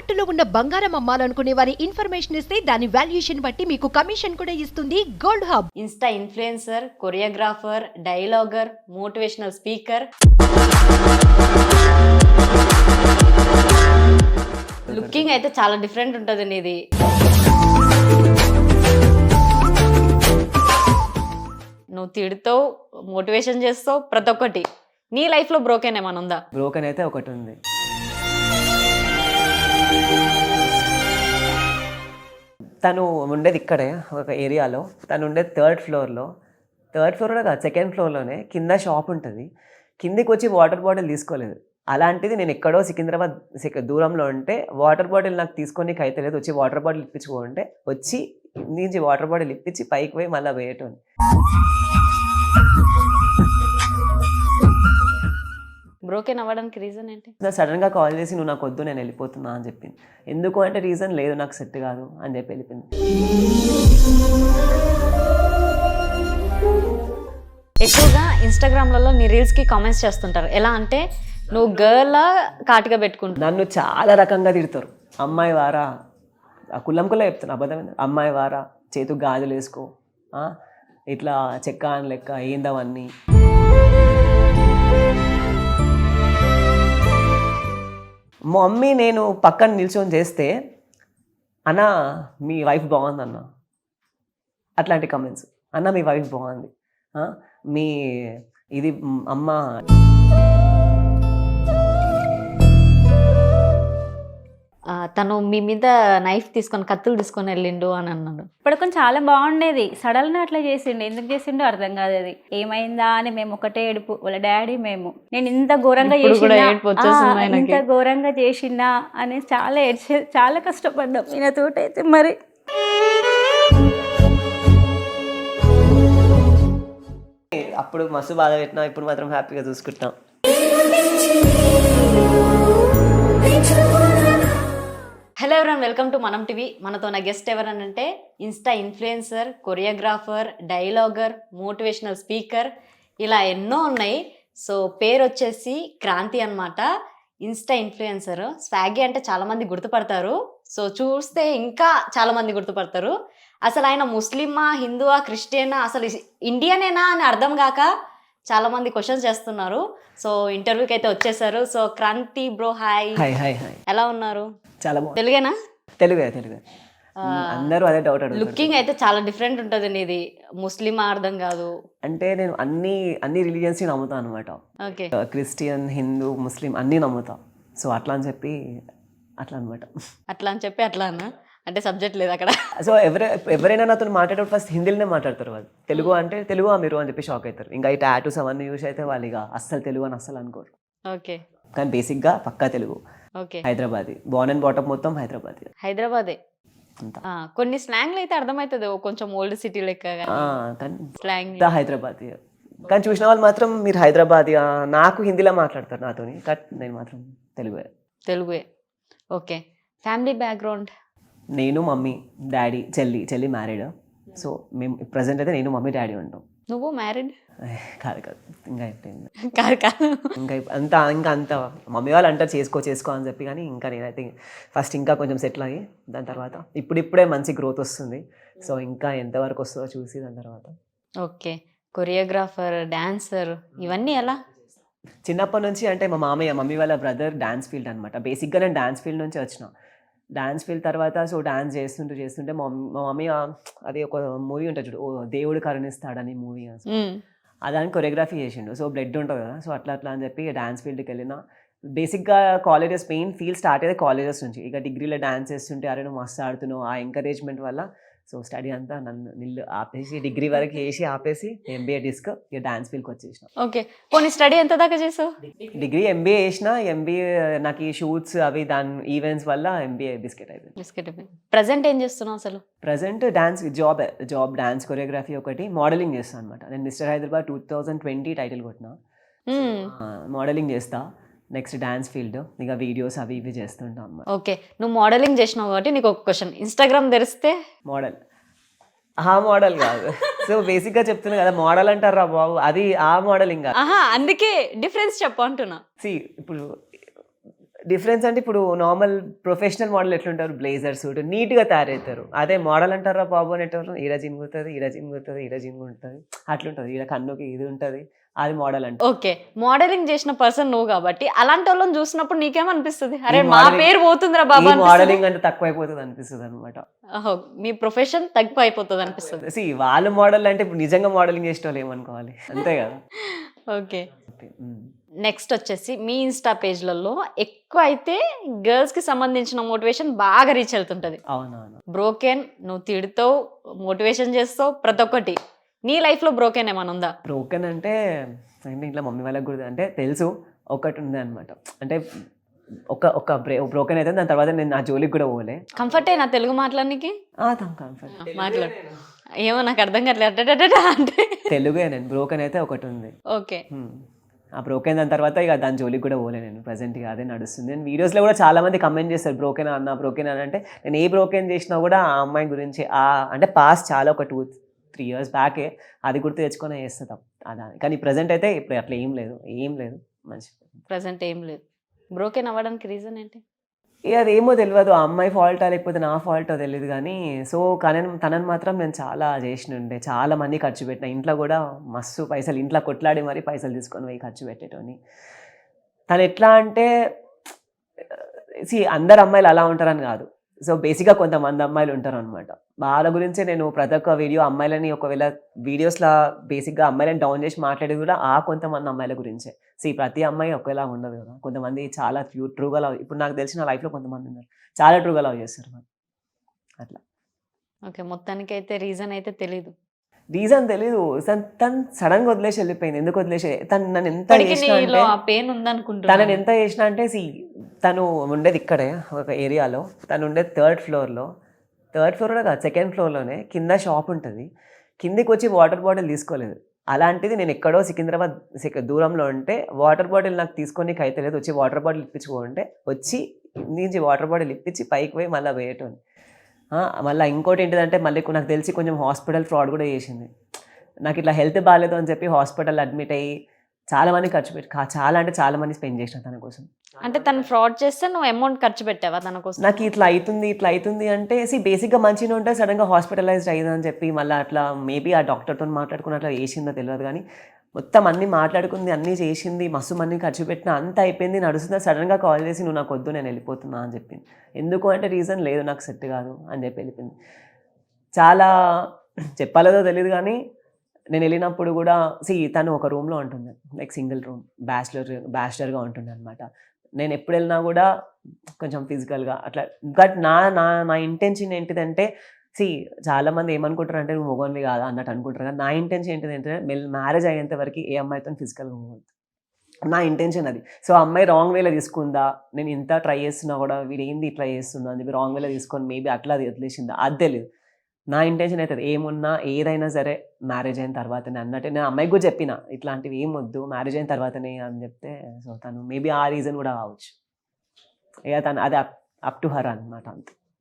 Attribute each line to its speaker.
Speaker 1: తాకట్టులో ఉన్న బంగారం అమ్మాలనుకునే వారి ఇన్ఫర్మేషన్ ఇస్తే దాని వాల్యుయేషన్ బట్టి మీకు కమిషన్ కూడా ఇస్తుంది gold hub.
Speaker 2: Insta influencer choreographer dialoguer motivational speaker. Looking అయితే చాలా డిఫరెంట్ ఉంటుంది నీది నువ్వు తిడుతావు మోటివేషన్ చేస్తావు ప్రతి ఒక్కటి. నీ లైఫ్లో బ్రోకెన్ ఏమైనా ఉందా?
Speaker 3: బ్రోకెన్ అయితే ఒకటి ఉంది. తను ఉండేది ఇక్కడే ఒక ఏరియాలో. తను ఉండేది థర్డ్ ఫ్లోర్లో థర్డ్ ఫ్లోర్లో కాదు సెకండ్ ఫ్లోర్లోనే కింద షాప్ ఉంటుంది. కిందికి వచ్చి వాటర్ బాటిల్ తీసుకోలేదు. అలాంటిది నేను ఎక్కడో సికింద్రాబాద్ దూరంలో ఉంటే వాటర్ బాటిల్ నాకు తీసుకొని అయితే లేదు. వచ్చి వాటర్ బాటిల్ ఇప్పించుకుంటే వచ్చి నుంచి వాటర్ బాటిల్ ఇప్పించి పైకి పోయి మళ్ళీ వేయటం.
Speaker 2: బ్రోకెన్ అవ్వడానికి రీజన్ ఏంటి?
Speaker 3: నా సడన్గా కాల్ చేసి నువ్వు నాకు వద్దు నేను వెళ్ళిపోతున్నా అని చెప్పింది. ఎందుకు అంటే రీజన్ లేదు నాకు సెట్ కాదు అని చెప్పి వెళ్ళిపోయింది.
Speaker 2: ఎక్కువగా ఇన్స్టాగ్రామ్లలో నీ రీల్స్కి కామెంట్స్ చేస్తుంటారు. ఎలా అంటే నువ్వు గర్ల్ కాటిగా పెట్టుకుంటున్నావు.
Speaker 3: నన్ను చాలా రకంగా తిడతారు. అమ్మాయి వారా. ఆ కుల్లం కుల్ల చెప్తాను అబద్ధమైన అమ్మాయి వారా చేతు గాజులు వేసుకో? ఇట్లా చెక్క అని లెక్క ఏందవన్నీ? మమ్మీ నేను పక్కన నిల్చొని చేస్తే అన్న మీ వైఫ్ బాగుంది అన్న అట్లాంటి కమెంట్స్ అన్న మీ వైఫ్ బాగుంది. మీ ఇది అమ్మ
Speaker 2: తను మీ మీద నైఫ్ తీసుకొని కత్తులు తీసుకొని వెళ్ళిండు అని అన్నాడు.
Speaker 4: ఇప్పటికొని చాలా బాగుండేది. సడన్ అట్లా చేసిండు. ఎందుకు చేసిండో అర్థం కాదు అది. ఏమైందా అని మేము ఒకటే ఏడుపు. వాళ్ళ డాడీ మేము. నేను ఇంత ఘోరంగా
Speaker 2: ఇప్పుడు
Speaker 4: చేసినా. ఇంత ఘోరంగా చేసినా అని చాలా ఏడ్చే చాలా కష్టపడ్డాం. ఈయన తోటైతే మరి.
Speaker 3: అప్పుడు మస్తు బాధ పెట్టినా. ఇప్పుడు మాత్రం హ్యాపీగా చూసుకుంటాం.
Speaker 2: Hello everyone welcome to Manam TV మనతో నా guest ఎవరనంటే insta influencer choreographer dialoguer motivational speaker ఇలా ఎన్నో ఉన్నాయి. సో పేరు వచ్చేసి క్రాంతి అన్నమాట. ఇన్స్టా ఇన్ఫ్లుయెన్సర్ స్వాగి అంటే చాలామంది గుర్తుపడతారు. సో చూస్తే ఇంకా చాలామంది గుర్తుపడతారు. అసలు ఆయన ముస్లిమా హిందువా క్రిస్టియనా అసలు ఇండియనేనా అని అర్థం కాక చాలా మంది క్వశ్చన్స్ చేస్తున్నారు. సో ఇంటర్వ్యూకి అయితే వచ్చేసారు. So Kranthi bro hi
Speaker 3: hi hi hi
Speaker 2: ఎలా ఉన్నారు?
Speaker 3: చాలా బాగుంది.
Speaker 2: తెలుగేనా?
Speaker 3: తెలుగే తెలుగే. అందరూ అదే డౌట్ అడుగుతారు.
Speaker 2: లుకింగ్ అయితే చాలా డిఫరెంట్ ఉంటుంది నీది. ముస్లిం అర్థం కాదు.
Speaker 3: అంటే నేను అన్ని అన్ని రిలీజియన్స్ నమ్ముతాను అనమాట
Speaker 2: ఓకే
Speaker 3: క్రిస్టియన్ హిందూ ముస్లిం అన్నీ నమ్ముతా. సో అట్లా అని చెప్పి అట్లా అనమాట
Speaker 2: అట్లా అని చెప్పి అట్లా అన్న అంటే సబ్జెక్ట్ లేదు అక్కడ.
Speaker 3: సో ఎవరై ఎవరైనా నాతో మాట్లాడేటప్పుడు ఫస్ట్ హిందీలోనే మాట్లాడతారు వాళ్ళు. తెలుగు అంటే తెలుగు మీరు అని చెప్పి షాక్ అవుతారు. ఇంకా ఈ టాటూస్ అవన్నీ చూసి అయితే వాళ్ళు ఇక అస్సలు తెలుగు అని అస్సలు అనుకోరు.
Speaker 2: ఓకే.
Speaker 3: కానీ బేసిక్గా పక్కా Telugu.
Speaker 2: Okay.
Speaker 3: Hyderabad. Born and brought up మొత్తం హైదరాబాద్.
Speaker 2: హైదరాబాదే? కొన్ని స్లాంగ్లు అయితే అర్థమవుతుంది. కొంచెం ఓల్డ్ సిటీ లెక్క స్లాంగ్
Speaker 3: హైదరాబాద్. కానీ చూసిన వాళ్ళు మాత్రం మీరు హైదరాబాద్ నాకు హిందీలో మాట్లాడతారు నాతోని. కట్ నేను మాత్రం తెలుగు.
Speaker 2: తెలుగుయే ఓకే. ఫ్యామిలీ బ్యాక్గ్రౌండ్
Speaker 3: నేను మమ్మీ డాడీ చెల్లి చెల్లి మ్యారీడ్. సో మేము ప్రజెంట్ అయితే నేను మమ్మీ డాడీ ఉంటాం.
Speaker 2: నువ్వు మ్యారీడ్?
Speaker 3: కాదు కాదు. ఇంకా అయిపోయింది.
Speaker 2: కాదు కాదు.
Speaker 3: ఇంకా అంత ఇంకా అంత. మమ్మీ వాళ్ళు అంటారు చేసుకో చేసుకో అని చెప్పి కానీ ఇంకా నేనైతే ఫస్ట్ ఇంకా కొంచెం సెటిల్ అయ్యి దాని తర్వాత ఇప్పుడిప్పుడే మంచి గ్రోత్ వస్తుంది. సో ఇంకా ఎంతవరకు వస్తుందో చూసి దాని తర్వాత.
Speaker 2: ఓకే. కొరియోగ్రాఫర్ డాన్సర్ ఇవన్నీ ఎలా?
Speaker 3: చిన్నప్పటి నుంచి అంటే మా మామయ్య మమ్మీ వాళ్ళ బ్రదర్ డాన్స్ ఫీల్డ్ అనమాట బేసిక్గా నేను డాన్స్ ఫీల్డ్ నుంచి వచ్చిన. డాన్స్ ఫీల్డ్ తర్వాత సో డాన్స్ చేస్తుంటూ చేస్తుంటే మా మమ్మీ- అది ఒక మూవీ ఉంటుంది చూడు ఓ దేవుడు కరుణిస్తాడని మూవీ
Speaker 2: మ్మ్.
Speaker 3: అదానికి కొరియోగ్రఫీ చేసిండు. సో బ్లడ్ ఉంటుంది కదా సో అట్లా అట్లా అని చెప్పి డాన్స్ ఫీల్డ్కి వెళ్ళిన. బేసిక్గా కాలేజెస్ మెయిన్ ఫీల్డ్ స్టార్ట్ అయ్యేది కాలేజెస్ నుంచి. ఇక డిగ్రీలో డాన్స్ చేస్తుంటే అరే నువ్వు మస్తు ఆడుతున్నావు ఆ ఎంకరేజ్మెంట్ వల్ల సో స్టడీ అంతా నన్ను నిల్లు ఆపేసి డిగ్రీ వరకు వేసి ఆపేసి ఎంబీఏ డిస్క్ ఇక డాన్స్ ఫీల్డ్కి వచ్చేసిన.
Speaker 2: ఓకే. పోనీ స్టడీ ఎంత దాకా చేసావు?
Speaker 3: డిగ్రీ ఎంబీఏ చేసిన ఎంబీఏ నాకు ఈ షూట్స్ అవి దాని ఈవెంట్స్ వల్ల ఎంబీఏ బిస్కెట్ అయిపోయింది.
Speaker 2: బిస్కెట్ ప్రజెంట్ ఏం చేస్తున్నావు అసలు?
Speaker 3: Present dance job job dance choreography ఒకటి మోడలింగ్ చేస్తాను అనమాట నేను mister Hyderabad two thousand twenty title కొట్టిన. మోడలింగ్ చేస్తా. నెక్స్ట్ డాన్స్ ఫీల్డ్ ఇక వీడియోస్ అవి ఇవి చేస్తుంటాం అన్నమాట
Speaker 2: ఓకే నువ్వు మోడలింగ్ చేసినావు కాబట్టి నీకు ఒక క్వశ్చన్ ఇన్స్టాగ్రామ్ తెరిస్తే?
Speaker 3: మోడల్. ఆ మోడల్ కాదు. సో బేసిక్గా చెప్తున్నా కదా మోడల్ అంటారా బాబు? అది ఆ మోడలింగ్ కాదు
Speaker 2: ఆహా అందుకే డిఫరెన్స్ చెప్పు అంటున్నా.
Speaker 3: సి ఇప్పుడు డిఫరెన్స్ అంటే ఇప్పుడు నార్మల్ ప్రొఫెషనల్ మోడల్ ఎట్లుంటారు? బ్లేజర్ సూట్ నీట్గా తయారవుతారు. అదే మోడల్ అంటారా బాబు అనేటప్పుడు ఈడ జింగుతుంది ఈడ జింగుతుంది ఈడ జింగు ఉంటుంది అట్లుంటుంది. ఈడ కన్నుకి ఇది ఉంటుంది. అది మోడల్ అంటే.
Speaker 2: ఓకే. మోడలింగ్ చేసిన పర్సన్ నువ్వు కాబట్టి అలాంటి వాళ్ళని చూసినప్పుడు నీకేమనిపిస్తుంది? అరే మా పేరు పోతుందిరా బాబా?
Speaker 3: మోడలింగ్ అంటే తక్కువ అయిపోతుంది అనిపిస్తుంది అనమాట
Speaker 2: మీ ప్రొఫెషన్ తక్కువ అయిపోతుంది అనిపిస్తుంది.
Speaker 3: సి వాళ్ళు మోడల్ అంటే ఇప్పుడు నిజంగా మోడలింగ్ చేసే వాళ్ళు ఏమనుకోవాలి? అంతే కదా.
Speaker 2: ఓకే. నెక్స్ట్ వచ్చేసి మీ ఇన్స్టా పేజ్లలో ఎక్కువ అయితే గర్ల్స్కి సంబంధించిన మోటివేషన్ బాగా రీచ్ వెళ్తుంటది
Speaker 3: అవునవును.
Speaker 2: బ్రోకెన్ నువ్వు తిడుతావు మోటివేషన్ చేస్తావు ప్రతి ఒక్కటి. నీ లైఫ్లో బ్రోకెన్ ఏమైనా ఉందా?
Speaker 3: బ్రోకెన్ అంటే అంటే ఇంట్లో మమ్మీ వాళ్ళకి కూడా అంటే తెలుసు ఒకటి ఉంది అనమాట అంటే ఒక ఒక బ్రే బ్రోకెన్ అయితే దాని తర్వాత నేను నా జోలికి కూడా పోలే.
Speaker 2: కంఫర్ట్ నా తెలుగు మాట్లాడడానికి
Speaker 3: కంఫర్ట్
Speaker 2: మాట్లాడు. ఏమో నాకు అర్థం కావట్లేదు. అంటే.
Speaker 3: తెలుగే నేను బ్రోకెన్ అయితే ఒకటి ఉంది.
Speaker 2: ఓకే.
Speaker 3: ఆ బ్రోకెన్ దాని తర్వాత ఇక దాని జోలికి కూడా పోలే నేను. ప్రజెంట్గా అదే నడుస్తుంది. నేను వీడియోస్లో కూడా చాలా మంది కమెంట్ చేస్తారు బ్రోకెన్ అన్న బ్రోకెన్ అని అంటే నేను ఏ బ్రోకెన్ చేసినా కూడా ఆ అమ్మాయి గురించి ఆ అంటే పాస్ట్ చాలా ఒక టూ త్రీ ఇయర్స్ బ్యాకే అది గుర్తు తెచ్చుకొని చేస్తాం. అదా కానీ ప్రజెంట్ అయితే ఇప్పుడు అట్లా ఏం లేదు ఏం లేదు. మంచి
Speaker 2: ప్రజెంట్ ఏం లేదు. బ్రోకెన్ అవ్వడానికి రీజన్ ఏంటి?
Speaker 3: ఇక అదేమో తెలియదు ఆ అమ్మాయి ఫాల్టా లేకపోతే నా ఫాల్టో తెలియదు కానీ సో కానీ తనని మాత్రం నేను చాలా చేసినుండే చాలా మంది ఖర్చు పెట్టిన. ఇంట్లో కూడా మస్తు పైసలు ఇంట్లో కొట్లాడి మరీ పైసలు తీసుకొని పోయి ఖర్చు పెట్టేటోని తను ఎట్లా అంటే సి అందరు అమ్మాయిలు అలా ఉంటారని కాదు. సో బేసిక్గా కొంతమంది అమ్మాయిలు ఉంటారు అనమాట వాళ్ళ గురించే నేను ప్రతి ఒక్క వీడియో అమ్మాయిలని ఒకవేళ వీడియోస్లో బేసిక్గా అమ్మాయిలని డౌన్ చేసి మాట్లాడేది కూడా ఆ కొంతమంది అమ్మాయిల గురించే. సి ప్రతి అమ్మాయి ఒకేలా ఉండదు కదా. కొంతమంది చాలా ట్రూ ట్రూగా లవ్ ఇప్పుడు నాకు తెలిసిన లైఫ్లో కొంతమంది ఉన్నారు. చాలా ట్రూగా లవ్ చేస్తారు మరి అట్లా.
Speaker 2: ఓకే మొత్తానికి అయితే రీజన్ అయితే తెలీదు.
Speaker 3: రీజన్ తెలీదు. తను తను సడన్గా వదిలేసి వెళ్ళిపోయింది. ఎందుకు వదిలేసి? తను నన్ను ఎంత
Speaker 2: పెయిన్
Speaker 3: తనని ఎంత చేసినా అంటే సి తను ఉండేది ఇక్కడే ఒక ఏరియాలో. తను ఉండేది థర్డ్ ఫ్లోర్లో థర్డ్ ఫ్లోర్ కూడా కాదు సెకండ్ ఫ్లోర్లోనే కింద షాప్ ఉంటుంది. కిందికి వచ్చి వాటర్ బాటిల్ తీసుకోలేదు. అలాంటిది నేను ఎక్కడో సికింద్రాబాద్ దూరంలో ఉంటే వాటర్ బాటిల్ నాకు తీసుకొని అయితే లేదు వచ్చి వాటర్ బాటిల్ ఇప్పించుకుంటే వచ్చి నుంచి వాటర్ బాటిల్ ఇప్పించి పైకి పోయి మళ్ళీ వేయటం మళ్ళీ ఇంకోటి ఏంటిదంటే మళ్ళీ నాకు తెలిసి కొంచెం హాస్పిటల్ ఫ్రాడ్ కూడా చేసింది. నాకు ఇట్లా హెల్త్ బాగాలేదు అని చెప్పి హాస్పిటల్ అడ్మిట్ అయ్యి చాలా మంది ఖర్చు పెట్టి చాలా అంటే చాలా మంది స్పెండ్ చేసిన తన కోసం.
Speaker 2: అంటే తను ఫ్రాడ్ చేస్తే నువ్వు అమౌంట్ ఖర్చు పెట్టావా తన కోసం?
Speaker 3: నాకు ఇట్లా అవుతుంది ఇట్లా అవుతుంది అంటే సి బేసిక్గా మంచిగా ఉంటే సడన్గా హాస్పిటలైజ్డ్ అయ్యిందని చెప్పి మళ్ళీ అట్లా మేబీ ఆ డాక్టర్తో మాట్లాడుకుని అట్లా చేసిందో తెలియదు కానీ మొత్తం అన్నీ మాట్లాడుకుంది అన్నీ చేసింది మస్తు మంది ఖర్చు పెట్టిన అంత అయిపోయింది నడుస్తుందా సడన్గా కాల్ చేసి నువ్వు నాకు వద్దు నేను వెళ్ళిపోతున్నా అని చెప్పింది. ఎందుకు అంటే రీజన్ లేదు నాకు సెట్ కాదు అని చెప్పి వెళ్ళిపోయింది. చాలా చెప్పాలేదో తెలియదు కానీ నేను వెళ్ళినప్పుడు కూడా సి తను ఒక రూమ్లో ఉంటుండే. లైక్ సింగిల్ రూమ్ బ్యాచిలర్ బ్యాచిలర్గా ఉంటుండే అనమాట నేను ఎప్పుడు వెళ్ళినా కూడా కొంచెం ఫిజికల్గా అట్లా. బట్ నా నా నా ఇంటెన్షన్ ఏంటిదంటే సి చాలామంది ఏమనుకుంటారు అంటే నువ్వు మొగోన్వి కాదా? అన్నట్టు అనుకుంటారు. కానీ నా ఇంటెన్షన్ ఏంటిది అంటే మ్యారేజ్ అయ్యేంత వరకు ఏ అమ్మాయితో ఫిజికల్గా పోవద్దు నా ఇంటెన్షన్ అది. సో అమ్మాయి రాంగ్ వేలో తీసుకుందా? నేను ఇంత ట్రై చేస్తున్నా కూడా వీడు ఏంది ఇట్లా చేస్తున్నా అని చెప్పి రాంగ్ వేలో తీసుకొని మేబీ అట్లా అది వదిలేసిందా? అది తెలియదు నా ఇంటెన్షన్ అవుతుంది ఏమున్నా ఏదైనా సరే మ్యారేజ్ అయిన తర్వాతనే అన్నట్టు నేను అమ్మాయికి కూడా చెప్పిన ఇట్లాంటివి ఏం వద్దు మ్యారేజ్ అయిన తర్వాతనే అని చెప్తే సో తను మేబీ ఆ రీజన్ కూడా కావచ్చు. ఇక తను అది అప్ టు హర్ అనమాట అంతే.